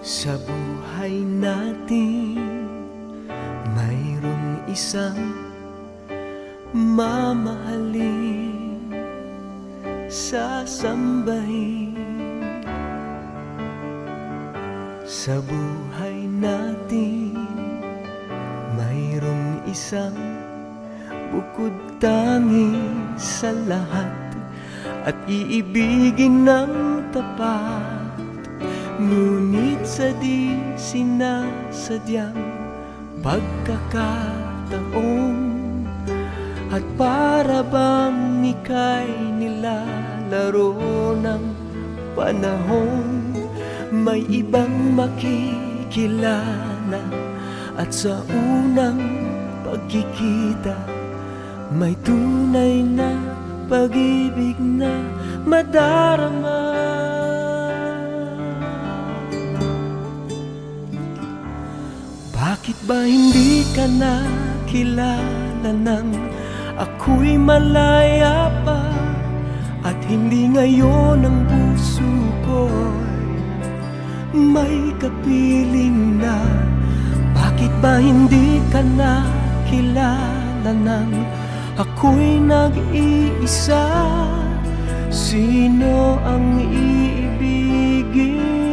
Sa buhay natin Mayroong isang Mamahalin Sasambahin Sa buhay natin Mayroong isang Bukod tangi sa lahat At iibigin ng tapat. Ngunit sa di sinasadyang pagkakataon At para bang ika'y nilalaro ng panahon May ibang makikilala. At sa unang pagkikita May tunay na pag-ibig na madarama. Bakit ba hindi ka nakilala nang ako'y malaya pa At hindi ngayon ang puso ko'y may kapiling na Bakit ba hindi ka nakilala nang ako'y nag-iisa Sino ang iibigin?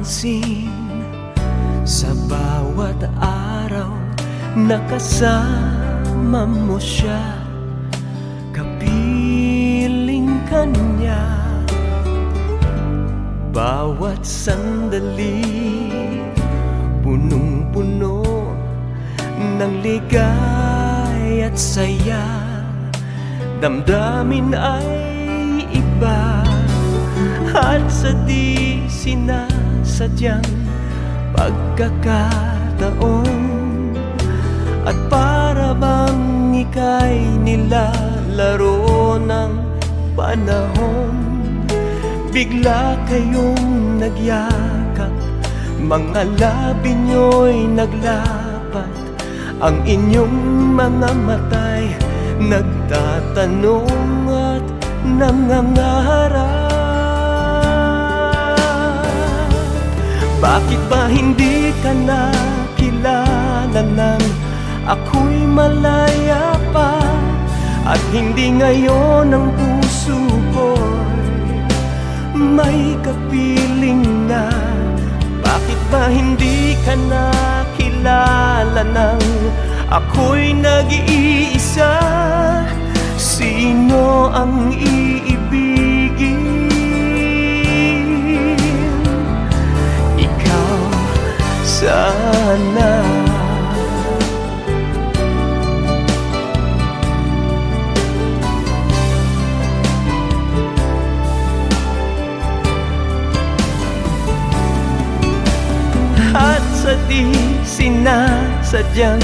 Napapansin Sa bawat araw Nakasama mo siya. Kapiling ka niya Bawat sandali Punong-puno Ng ligay at saya. Damdamin ay iba At sa di sinasadyang pagkakataon. At para bang ika'y nilalaro ng panahon Bigla kayong nagyakap. Mga labi nyo'y naglapat Ang inyong mga matay Nagtatanong at nangangarap Bakit ba hindi ka nakilala nang Ako'y malaya pa? At hindi ngayon ang puso ko'y may kapiling na? Bakit ba hindi ka nakilala nang Ako'y nag-iisa sa di sinasadyang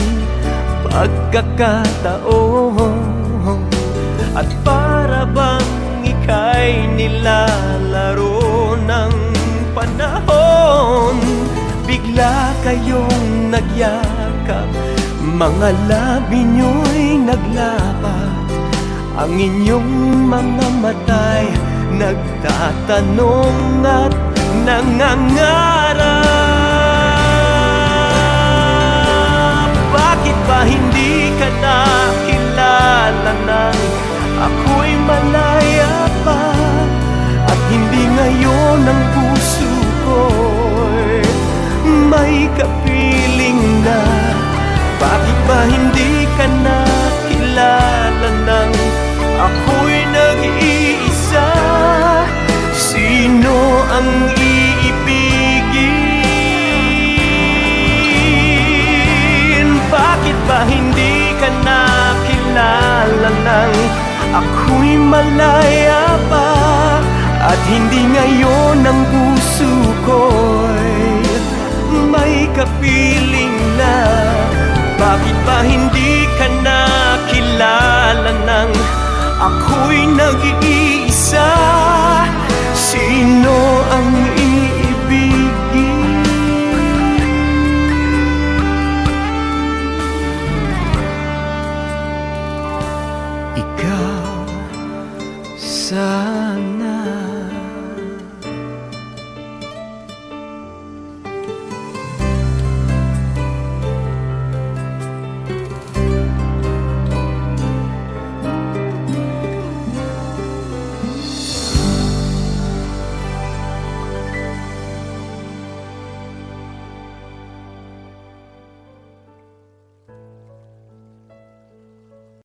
pagkakataon. At para bang ika'y nilalaro ng panahon Bigla kayong nagyakap Mga labi nyo'y naglapat. Ang inyong mga matay Nagtatanong at nangangarap ba hindi ka nakilala nang Ako'y malaya pa At hindi ngayon ang puso ko'y May kapiling na? Bakit ba hindi ka nakilala nang Ako'y nag-iisa? Sino ang malaya pa At hindi ngayon ang puso ko'y May kapiling na. Bakit ba hindi ka na